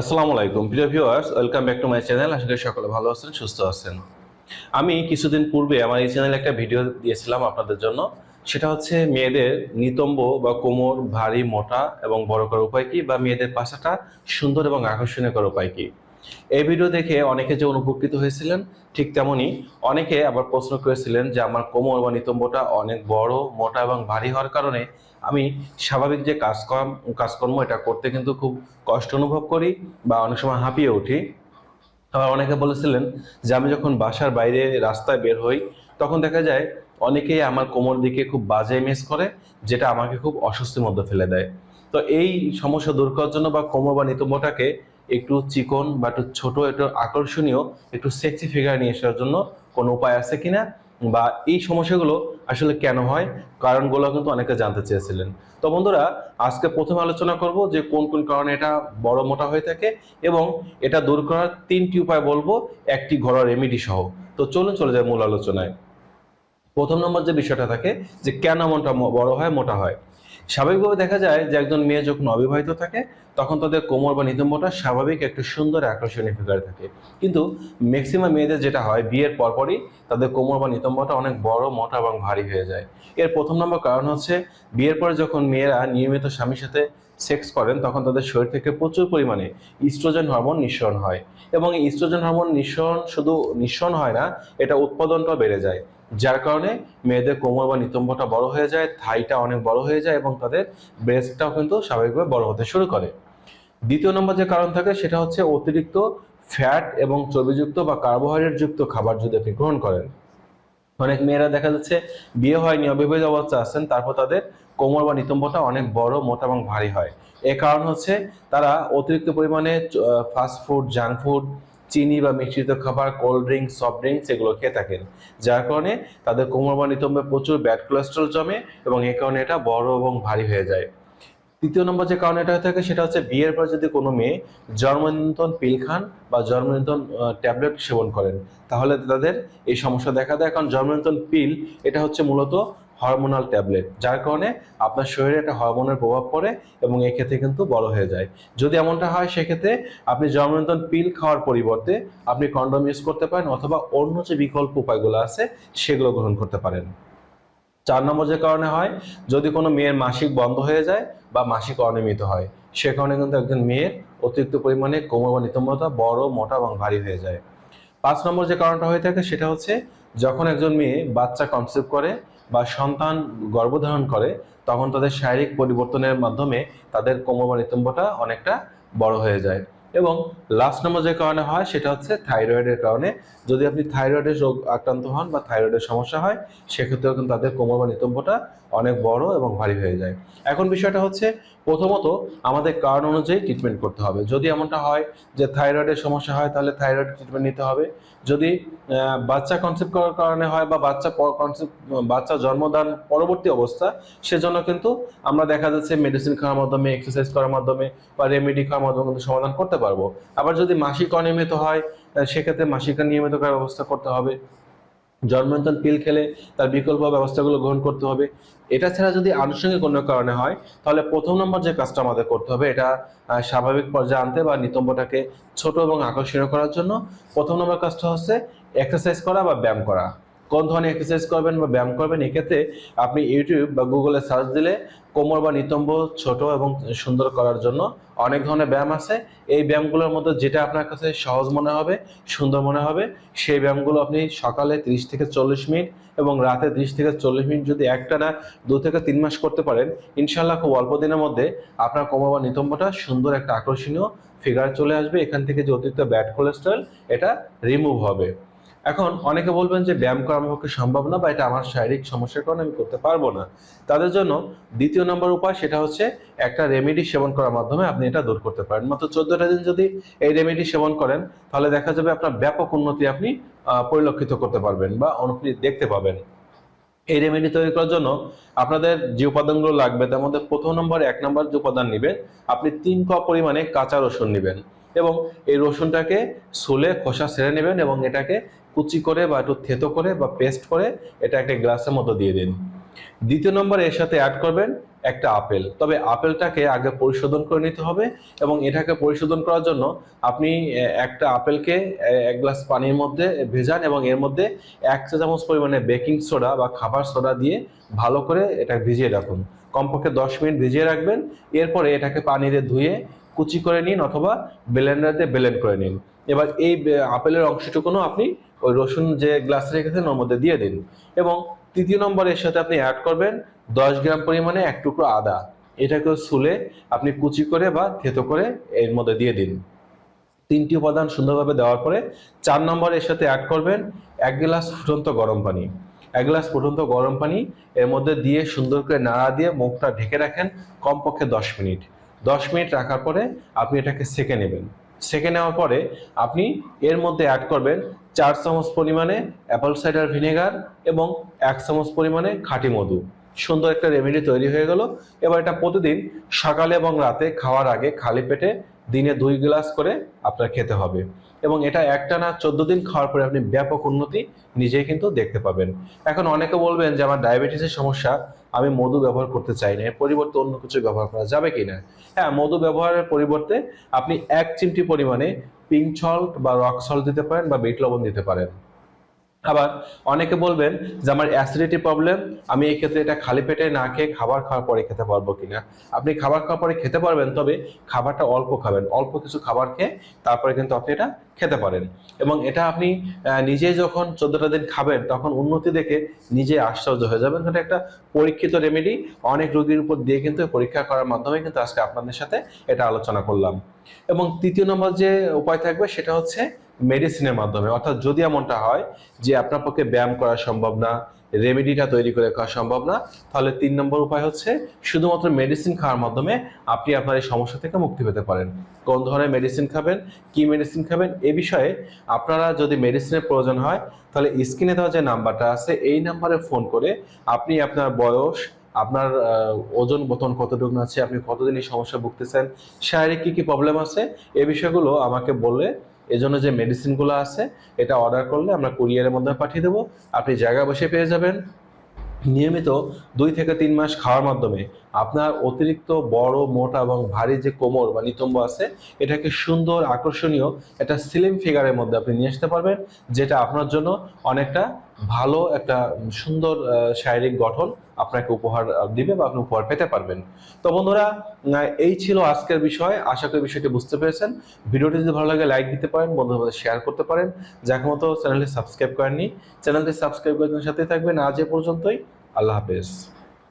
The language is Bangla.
আসসালামু আলাইকুম। প্রিয় viewers, welcome back to my channel. আশা করি সকলে ভালো আছেন, সুস্থ আছেন। আমি কিছুদিন পূর্বে আমার এই চ্যানেলে একটা ভিডিও দিয়েছিলাম আপনাদের জন্য। সেটা হচ্ছে মেয়েদের নিতম্ব বা কোমর ভারী মোটা এবং বড় করার উপায় কি বা মেয়েদের পাশাটা সুন্দর এবং আকর্ষণীয় করার উপায় কি? এই ভিডিও দেখে অনেকে যে অনুপকৃত হয়েছিলেন, ঠিক তেমনি অনেকে আবার প্রশ্ন করেছিলেন যে আমার কোমর বা নিতম্বটা অনেক বড়, মোটা এবং ভারী হওয়ার কারণে আমি স্বাভাবিক যে কাজকর্ম কাজকর্ম এটা করতে কিন্তু খুব কষ্ট অনুভব করি বা অনেক সময় হাঁপিয়ে উঠি। আবার অনেকে বলেছিলেন যে আমি যখন বাসার বাইরে রাস্তায় বের হই, তখন দেখা যায় অনেকেই আমার কোমর দিকে খুব বাজে ইমেজ করে, যেটা আমাকে খুব অস্বস্তির মধ্যে ফেলে দেয়। তো এই সমস্যা দূর করার জন্য বা কোমর বা নিতম্বটাকে একটু চিকন বা একটু ছোট, একটু আকর্ষণীয়, একটু সেক্সি ফিগার নিয়ে আসার জন্য কোনো উপায় আছে কিনা? বা এই সমস্যাগুলো আসলে কেন হয়? কারণগুলো কিন্তু অনেকে জানতে চেয়েছিলেন। তো বন্ধুরা, আজকে প্রথমে আলোচনা করব যে কোন কোন কারণে এটা বড়, মোটা হয়ে থাকে এবং এটা দূর করার তিনটি উপায় বলব, একটি ঘরোয়া রেমিডি সহ। তো চলুন চলে যায় মূল আলোচনায়। প্রথম নম্বর যে বিষয়টা থাকে, যে কেন মনটা বড় হয়, মোটা হয়। স্বাভাবিকভাবে দেখা যায় যে একজন মেয়ে যখন অবিবাহিত থাকে, তখন তাদের কোমর বা নিতম্বটা স্বাভাবিক একটা সুন্দর আকর্ষণীয় ফিগারে থাকে। কিন্তু ম্যাক্সিমাম মেয়েদের যেটা হয়, বিয়ের পরপরই তাদের কোমর বা নিতম্বটা অনেক বড়, মোটা এবং ভারী হয়ে যায়। এর প্রথম নম্বর কারণ হচ্ছে, বিয়ের পরে যখন মেয়েরা নিয়মিত স্বামীর সাথে সেক্স করেন, তখন তাদের শরীর থেকে প্রচুর পরিমাণে ইস্ট্রোজেন হরমোন নিঃসরণ হয়। এবং এই ইস্ট্রোজেন হরমোন নিঃসরণ শুধু নিঃসরণ হয় না, এটা উৎপাদনটাও বেড়ে যায়। যার কারণে মেয়েদের কোমর বা নিতম্বটা বড় হয়ে যায়, থাইটা অনেক বড় হয়ে যায় এবং তাদের ব্রেস্টটাও কিন্তু স্বাভাবিকভাবে বড় হতে শুরু করে। দ্বিতীয় নম্বর যে কারণ থাকে সেটা হচ্ছে অতিরিক্ত ফ্যাট এবং চর্বিযুক্ত বা কার্বোহাইড্রেট যুক্ত খাবার যদি আপনি গ্রহণ করেন। অনেক মেয়েরা দেখা যাচ্ছে বিয়ে হয়নি, অবিবাহিত অবস্থা আছেন তারপর তাদের কোমর বা নিতম্বটা অনেক বড়, মোটা এবং ভারী হয়। এ কারণ হচ্ছে তারা অতিরিক্ত পরিমাণে ফাস্ট ফুড জাঙ্ক ফুড চিনি বা মিশ্রিত খাবার কোল্ড ড্রিঙ্কস সফট ড্রিঙ্কস এগুলো খেয়ে থাকেন। যার কারণে তাদের কোমর বা নিতম্বে প্রচুর ব্যাড কোলেস্ট্রল জমে এবং এই কারণে এটা বড় এবং ভারী হয়ে যায়। তৃতীয় নম্বর যে কারণ এটা হয়ে থাকে সেটা হচ্ছে বিয়ের পর যদি কোনো মেয়ে জন্মনিয়ন্ত্রণ পিল খান বা জন্মনিয়ন্ত্রণ ট্যাবলেট সেবন করেন, তাহলে তাদের এই সমস্যা দেখা দেয়। কারণ জন্মনিয়ন্ত্রণ পিল এটা হচ্ছে মূলত হরমোনাল ট্যাবলেট যার কারণে আপনার শরীরে একটা হরমোনের প্রভাব পড়ে এবং এক্ষেত্রে কিন্তু বড় হয়ে যায়। যদি এমনটা হয়, সেক্ষেত্রে আপনি জন্মনিয়ন্ত্রণ পিল খাওয়ার পরিবর্তে আপনি কন্ডম ইউজ করতে পারেন অথবা অন্য যে বিকল্প উপায়গুলো আছে, সেগুলো গ্রহণ করতে পারেন। চার নম্বর যে কারণে হয়, যদি কোনো মেয়ের মাসিক বন্ধ হয়ে যায় বা মাসিক অনিয়মিত হয়, সে কারণে কিন্তু একজন মেয়ের অতিরিক্ত পরিমাণে কোমর বা নিতম্বতা বড়, মোটা এবং ভারী হয়ে যায়। পাঁচ নম্বর যে কারণটা হয়ে থাকে, সেটা হচ্ছে যখন একজন মেয়ে বাচ্চা কনসেপ্ট করে বা সন্তান গর্ভধারণ করে, তখন তাদের শারীরিক পরিবর্তনের মাধ্যমে তাদের কোমর বা নিতম্বটা অনেকটা বড় হয়ে যায়। এবং লাস্ট নম্বর যে কারণে হয়, সেটা হচ্ছে থাইরয়েডের কারণে। যদি আপনি থাইরয়েডের রোগ আক্রান্ত হন বা থাইরয়েডের সমস্যা হয়, সেক্ষেত্রেও কিন্তু তাদের কোমর বা নিতম্বটা অনেক বড় এবং ভারী হয়ে যায়। এখন বিষয়টা হচ্ছে, প্রথমত আমাদের কারণ অনুযায়ী ট্রিটমেন্ট করতে হবে। যদি এমনটা হয় যে থাইরয়েডের সমস্যা হয়, তাহলে থাইরয়েড ট্রিটমেন্ট নিতে হবে। যদি বাচ্চা কনসেপ্ট করার কারণে হয় বা বাচ্চা কনসেপ্ট বাচ্চা জন্মদান পরবর্তী অবস্থা, সেজন্য কিন্তু আমরা দেখা যাচ্ছে মেডিসিন খাওয়ার মাধ্যমে এক্সারসাইজ করার মাধ্যমে বা রেমেডি খাওয়ার মাধ্যমে কিন্তু সমাধান করতে পারব। আবার যদি মাসিক অনিয়মিত হয় সেক্ষেত্রে মাসিকা নিয়মিত করার ব্যবস্থা করতে হবে। জন্মনিয়ন্ত্রণ পিল খেলে তার বিকল্প ব্যবস্থাগুলো গ্রহণ করতে হবে। এটা ছাড়া যদি আনুষঙ্গিক কোনো কারণে হয়, তাহলে প্রথম নম্বর যে কাজটা আমাদের করতে হবে, এটা স্বাভাবিক পর্যায়ে আনতে বা নিতম্বটাকে ছোট এবং আকর্ষণীয় করার জন্য প্রথম নম্বর কাজটা হচ্ছে এক্সারসাইজ করা বা ব্যায়াম করা। কোন ধরনের এক্সারসাইজ করবেন বা ব্যায়াম করবেন, এক্ষেত্রে আপনি ইউটিউব বা গুগলে সার্চ দিলে কোমর বা নিতম্ব ছোট এবং সুন্দর করার জন্য অনেক ধরনের ব্যায়াম আছে। এই ব্যায়ামগুলোর মধ্যে যেটা আপনার কাছে সহজ মনে হবে, সুন্দর মনে হবে, সেই ব্যায়ামগুলো আপনি সকালে 30 থেকে চল্লিশ মিনিট এবং রাতে 30 থেকে চল্লিশ মিনিট যদি একটা না দু থেকে তিন মাস করতে পারেন ইনশাল্লাহ খুব অল্প দিনের মধ্যে আপনার কোমর বা নিতম্বটা সুন্দর একটা আকর্ষণীয় ফিগার চলে আসবে। এখান থেকে যে অতিরিক্ত ব্যাড কোলেস্ট্রল এটা রিমুভ হবে। এখন অনেকে বলবেন যে ব্যায়াম করা আমার পক্ষে সম্ভব না বা এটা আমার শারীরিক সমস্যার কারণে আমি করতে পারব না। তাদের জন্য দ্বিতীয় নম্বর উপায় সেটা হচ্ছে একটা রেমেডি সেবন করার মাধ্যমে আপনি এটা দূর করতে পারেন। মাত্র চোদ্দটা দিন যদি এই রেমেডি সেবন করেন, তাহলে দেখা যাবে আপনার ব্যাপক উন্নতি আপনি পরিলক্ষিত করতে পারবেন বা আপনি দেখতে পাবেন। এই রেমেডি তৈরি করার জন্য আপনাদের যে উপাদানগুলো লাগবে, তার মধ্যে প্রথম নম্বর, এক নম্বর যে উপাদান নেবেন, আপনি তিন কাপ পরিমাণে কাঁচা রসুন নেবেন। এবং এই রসুনটাকে সোলে খোসা ছেড়ে নেবেন এবং এটাকে কুচি করে বা একটু থেতো করে বা পেস্ট করে এটা একটা গ্লাসের মতো দিয়ে দিন। দ্বিতীয় নম্বর এর সাথে অ্যাড করবেন একটা আপেল। তবে আপেলটাকে আগে পরিশোধন করে নিতে হবে এবং এটাকে পরিশোধন করার জন্য আপনি একটা আপেলকে এক গ্লাস পানির মধ্যে ভেজান এবং এর মধ্যে এক চা চামচ পরিমাণে বেকিং সোডা বা খাবার সোডা দিয়ে ভালো করে এটা ভিজিয়ে রাখুন। কমপক্ষে দশ মিনিট ভিজিয়ে রাখবেন। এরপরে এটাকে পানিতে ধুয়ে কুচি করে নিন অথবা ব্লেন্ডার দিয়ে ব্লেন্ড করে নিন। এবার এই আপেলের অংশটুকুনও আপনি ওই রসুন যে গ্লাসে রেখেছেন ওর মধ্যে দিয়ে দিন। এবং তৃতীয় নম্বর এর সাথে আপনি অ্যাড করবেন দশ গ্রাম পরিমাণে এক টুকরো আদা। এটাকেও সুলে আপনি কুচি করে বা থেতো করে এর মধ্যে দিয়ে দিন। তিনটি উপাদান সুন্দরভাবে দেওয়ার পরে চার নম্বর এর সাথে অ্যাড করবেন এক গ্লাস ফুটন্ত গরম পানি। এক গ্লাস ফুটন্ত গরম পানি এর মধ্যে দিয়ে সুন্দর করে নাড়া দিয়ে মুখটা ঢেকে রাখেন কমপক্ষে দশ মিনিট। দশ মিনিট রাখার পরে আপনি এটাকে সেকে নেবেন। সেকে নেওয়ার পরে আপনি এর মধ্যে অ্যাড করবেন চার চামচ পরিমাণে অ্যাপল সাইডার ভিনেগার এবং এক চামচ পরিমাণে খাঁটি মধু। সুন্দর একটা রেমেডি তৈরি হয়ে গেল। এবার এটা প্রতিদিন সকালে এবং রাতে খাওয়ার আগে খালি পেটে দিনে দুই গ্লাস করে আপনার খেতে হবে। এবং এটা একটানা চোদ্দ দিন খাওয়ার পরে আপনি ব্যাপক উন্নতি নিজেই কিন্তু দেখতে পাবেন। এখন অনেকে বলবেন যে, আমার ডায়াবেটিসের সমস্যা আমি মধু ব্যবহার করতে চাই না, এর পরিবর্তে অন্য কিছু ব্যবহার করা যাবে কিনা? হ্যাঁ মধু ব্যবহারের পরিবর্তে আপনি এক চিমটি পরিমাণে পিঙ্ক সল্ট বা রক সল্ট দিতে পারেন বা বেট লবণ দিতে পারেন। আবার অনেকে বলবেন যে আমার অ্যাসিডিটি প্রবলেম আমি এই ক্ষেত্রে এটা খালি পেটে না খেয়ে খাবার খাওয়ার পরে খেতে পারব কিনা? আপনি খাবার খাওয়ার পরে খেতে পারবেন, তবে খাবারটা অল্প খাবেন। অল্প কিছু খাবার খেয়ে তারপরে কিন্তু আপনি এটা খেতে পারেন। এবং এটা আপনি নিজেই যখন চোদ্দটা দিন খাবেন, তখন উন্নতি দেখে নিজে আশ্চর্য হয়ে যাবেন। এটা একটা পরীক্ষিত রেমেডি অনেক রোগীর উপর দিয়ে কিন্তু পরীক্ষা করার মাধ্যমে কিন্তু আজকে আপনাদের সাথে এটা আলোচনা করলাম। এবং তৃতীয় নম্বর যে উপায় থাকবে, সেটা হচ্ছে মেডিসিনের মাধ্যমে। অর্থাৎ যদি এমনটা হয় যে আপনার পক্ষে ব্যায়াম করা সম্ভব না, রেমেডিটা তৈরি করে খাওয়া সম্ভব না, তাহলে তিন নম্বর উপায় হচ্ছে শুধুমাত্র মেডিসিন খাওয়ার মাধ্যমে আপনি আপনার এই সমস্যা থেকে মুক্তি পেতে পারেন। কোন ধরনের মেডিসিন খাবেন, কি মেডিসিন খাবেন, এ বিষয়ে আপনারা যদি মেডিসিনের প্রয়োজন হয়, তাহলে স্ক্রিনে দেওয়া যে নাম্বারটা আছে, এই নাম্বারে ফোন করে আপনি আপনার বয়স, আপনার ওজন বোতন কতটুকু আছে, আপনি কতদিন এই সমস্যা ভুগতেছেন, শারীরিক কি কি প্রবলেম আছে, এ বিষয়গুলো আমাকে বললে এজন্য যে মেডিসিনগুলো আছে, এটা অর্ডার করলে আমরা কুরিয়ারের মাধ্যমে পাঠিয়ে দেবো। আপনি জায়গা বসে পেয়ে যাবেন। নিয়মিত দুই থেকে তিন মাস খাওয়ার মাধ্যমে আপনার অতিরিক্ত বড়, মোটা এবং ভারী যে কোমর বা নিতম্ব আছে, এটাকে সুন্দর, আকর্ষণীয় একটা স্লিম ফিগারের মধ্যে আপনি নিয়ে আসতে পারবেন, যেটা আপনার জন্য অনেকটা ভালো একটা সুন্দর শারীরিক গঠন আপনাকে উপহার দিবে বা আপনি উপহার পেতে পারবেন। তো বন্ধুরা এই ছিল আজকের বিষয়। আশা করি বিষয়টি বুঝতে পেরেছেন। ভিডিওটি যদি ভালো লাগে, লাইক দিতে পারেন, বন্ধুদের মধ্যে শেয়ার করতে পারেন। যাকে মতো চ্যানেলটি সাবস্ক্রাইব করেননি, চ্যানেলটি সাবস্ক্রাইব করে সাথে থাকবেন। আজ এ পর্যন্তই। আল্লাহ হাফেজ।